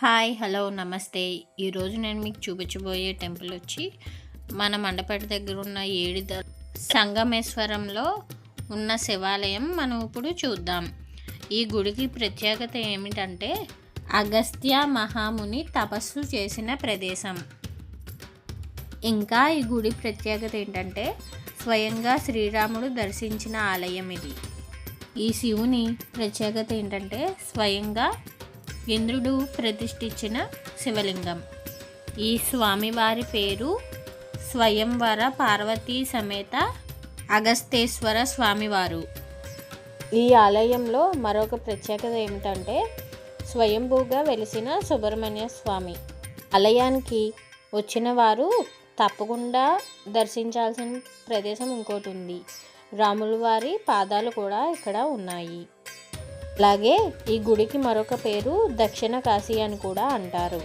Hi hello నమస్తే. ఈరోజు నేను మీకు చూపించబోయే టెంపుల్ వచ్చి మన మండపేట దగ్గర ఉన్న ఏడిద సంగమేశ్వరంలో ఉన్న శివాలయం మనం ఇప్పుడు చూద్దాం. ఈ గుడికి ప్రత్యేకత ఏమిటంటే అగస్త్య మహాముని తపస్సు చేసిన ప్రదేశం. ఇంకా ఈ గుడి ప్రత్యేకత ఏంటంటే స్వయంగా శ్రీరాముడు దర్శించిన ఆలయం ఇది. ఈ శివుని ప్రత్యేకత ఏంటంటే స్వయంగా ఇంద్రుడు ప్రతిష్ఠించిన శివలింగం. ఈ స్వామివారి పేరు స్వయంవర పార్వతీ సమేత అగస్తేశ్వర స్వామివారు. ఈ ఆలయంలో మరొక ప్రత్యేకత ఏమిటంటే స్వయంభూగా వెలిసిన సుబ్రహ్మణ్య స్వామి. ఆలయానికి వచ్చిన వారు తప్పకుండా దర్శించాల్సిన ప్రదేశం ఇంకోటి ఉంది. రాముల వారి పాదాలు కూడా ఇక్కడ ఉన్నాయి. అలాగే ఈ గుడికి మరొక పేరు దక్షిణ కాశీ అని కూడా అంటారు.